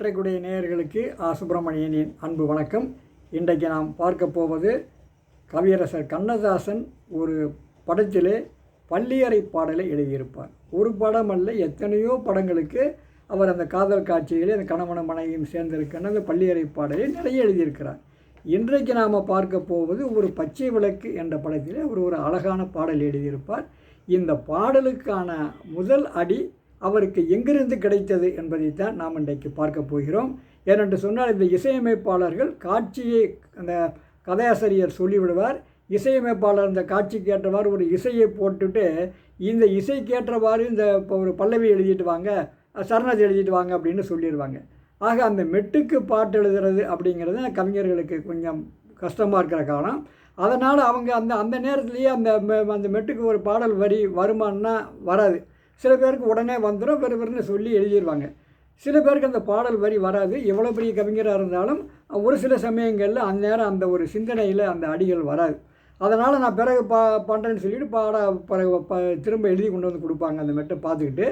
ஒற்றைக்குடைய நேயர்களுக்கு ஆ. சுப்பிரமணியனின் அன்பு வணக்கம். இன்றைக்கு நாம் பார்க்க போவது கவியரசர் கண்ணதாசன் ஒரு படத்திலே பள்ளியறை பாடலை எழுதியிருப்பார். ஒரு படம் அல்ல எத்தனையோ படங்களுக்கு அவர் அந்த காதல் காட்சியிலே அந்த கணவன மனைவியும் சேர்ந்திருக்கின்ற அந்த பள்ளியறை பாடலை நிறைய எழுதியிருக்கிறார். இன்றைக்கு நாம் பார்க்க போவது ஒரு பச்சை விளக்கு என்ற படத்திலே அவர் ஒரு அழகான பாடல் எழுதியிருப்பார். இந்த பாடலுக்கான முதல் அடி அவருக்கு எங்கிருந்து கிடைத்தது என்பதைத்தான் நாம் இன்றைக்கு பார்க்க போகிறோம். ஏனென்று சொன்னால் இந்த இசையமைப்பாளர்கள் காட்சியை அந்த கதையாசிரியர் சொல்லிவிடுவார். இசையமைப்பாளர் அந்த காட்சிக்கு ஏற்றவாறு ஒரு இசையை போட்டுட்டு இந்த இசைக்கு ஏற்றவாறு இந்த இப்போ ஒரு பல்லவி எழுதிட்டு வாங்க சரணத்தை எழுதிட்டு வாங்க அப்படின்னு சொல்லிடுவாங்க. ஆக அந்த மெட்டுக்கு பாட்டு எழுதுறது அப்படிங்கிறது கவிஞர்களுக்கு கொஞ்சம் கஷ்டமாக இருக்கிற காலம். அதனால் அவங்க அந்த அந்த நேரத்துலேயே அந்த மெ- அந்த மெட்டுக்கு ஒரு பாடல் வரி வருமானா வராது. சில பேருக்கு உடனே வந்துடும் வெறுவெறுன்னு சொல்லி எழுதிடுவாங்க சில பேருக்கு அந்த பாடல் வரி வராது. எவ்வளோ பெரிய கவிஞராக இருந்தாலும் ஒரு சில சமயங்களில் அந்த நேரம் அந்த ஒரு சிந்தனையில் அந்த அடிகள் வராது. அதனால் நான் பிறகு பா பண்ணுறேன்னு சொல்லிட்டு பாட பிறகு ப திரும்ப எழுதி கொண்டு வந்து கொடுப்பாங்க அந்த மெட்டை பார்த்துக்கிட்டு.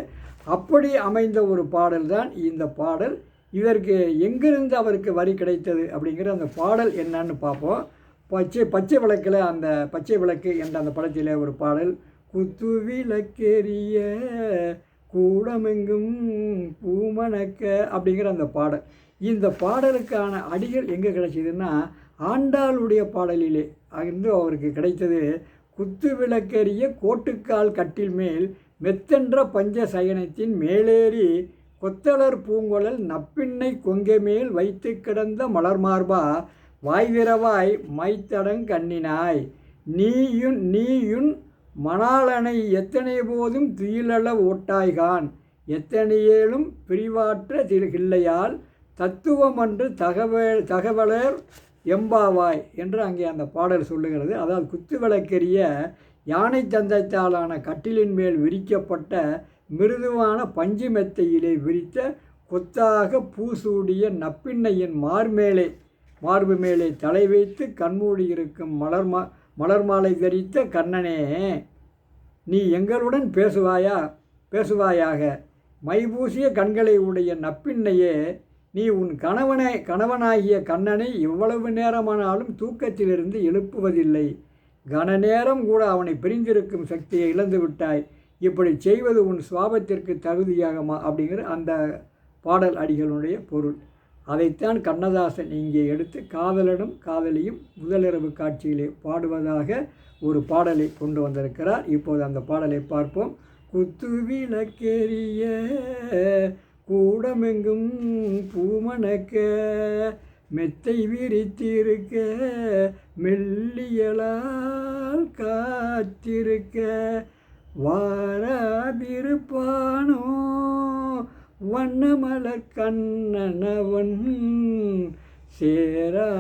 அப்படி அமைந்த ஒரு பாடல் தான் இந்த பாடல். இதற்கு எங்கிருந்து அவருக்கு வரி கிடைத்தது அப்படிங்கிற அந்த பாடல் என்னன்னு பார்ப்போம். பச்சை பச்சை விளக்கில் அந்த பச்சை விளக்கு என்ற அந்த படத்தில் ஒரு பாடல். குத்துவிளக்கெரிய கூடமெங்கும் பூமணக்க அப்படிங்கிற அந்த பாடல். இந்த பாடலுக்கான அடிகள் எங்கே கிடைச்சதுன்னா ஆண்டாளுடைய பாடலிலே அங்கிருந்து அவருக்கு கிடைத்தது குத்து விளக்கெரிய கோட்டுக்கால் கட்டில் மேல் மெத்தென்ற பஞ்ச சயனத்தின் மேலேறி கொத்தலர் பூங்குழல் நப்பிண்ணை கொங்கை மேல் வைத்து கிடந்த மலர் மார்பா வாய்விரவாய் மைத்தடங் கண்ணினாய். நீயுன் நீயுன் மணாலனை எத்தனை போதும் துயிலள ஓட்டாய்கான்? எத்தனையேலும் பிரிவாற்ற திருகில்லையால் தத்துவமன்று தகவல் தகவலர் எம்பாவாய் என்று அங்கே அந்த பாடல் சொல்லுகிறது. அதாவது குத்துவிளக்கெரிய யானை தந்தத்தாலான கட்டிலின் மேல் விரிக்கப்பட்ட மிருதுவான பஞ்சு மெத்தையிலே விரித்த கொத்தாக பூசூடிய நப்பிண்ணையின் மார்மேலே மார்பு மேலே தலை வைத்து கண்மூடி இருக்கும் மலர் மா மலர் மாலை தரித்த கண்ணனே நீ எங்களுடன் பேசுவாயா? பேசுவாயாக. மைபூசிய கண்களை உடைய நப்பின்னையே நீ உன் கணவனை கணவனாகிய கண்ணனை இவ்வளவு நேரமானாலும் தூக்கத்திலிருந்து எழுப்புவதில்லை. கன நேரம் கூட அவனை பிரிந்திருக்கும் சக்தியை இழந்து விட்டாய். இப்படி செய்வது உன் சுவாபத்திற்கு தகுதியாகுமா? அப்படிங்கிற அந்த பாடல் அடிகளுடைய பொருள். அதைத்தான் கண்ணதாசன் இங்கே எடுத்து காதலனும் காதலியும் முதலிரவு காட்சியிலே பாடுவதாக ஒரு பாடலை கொண்டு வந்திருக்கிறார். இப்போது அந்த பாடலை பார்ப்போம். குத்துவிளக்கெரிய கூடமெங்கும் பூமணக்க மெத்தை விரித்திருக்க மெல்லியலால் காத்திருக்க வாராதிருப்பானோ வண்ணமலர் கண்ணனவன் சேராதிருப்பானோ?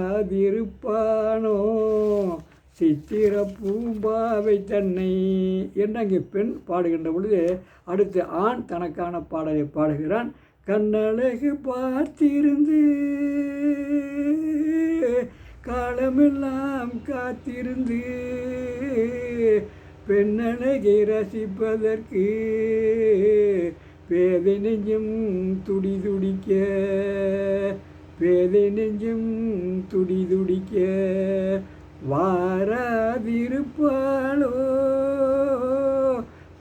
சித்திர பூம்பாவை தன்னை என்று அங்கே பெண் பாடுகின்ற பொழுது அடுத்து ஆண் தனக்கான பாடலை பாடுகிறான். கண்ணழகு பார்த்திருந்து காலமெல்லாம் காத்திருந்து பெண்ணழகை ரசிப்பதற்கு பேதை நெஞ்சம் துடி துடிக்க பேதை நெஞ்சம் துடி துடிக்க வாராதிருப்பாளோ.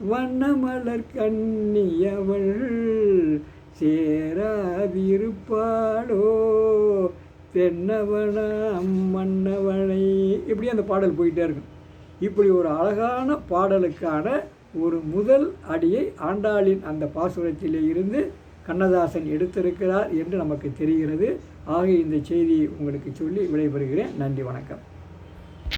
வண்ணமலர் கண்ணியவள் சேராதிருப்பாளோ. தென்னவனாம் மன்னவனை இப்படி அந்த பாடல் போயிட்டே இருக்கும். இப்படி ஒரு அழகான பாடலுக்கான ஒரு முதல் அடியை ஆண்டாளின் அந்த பாசுரத்திலே இருந்து கண்ணதாசன் எடுத்திருக்கிறார் என்று நமக்கு தெரிகிறது. ஆக இந்த செய்தியை உங்களுக்கு சொல்லி விடைபெறுகிறேன். நன்றி வணக்கம்.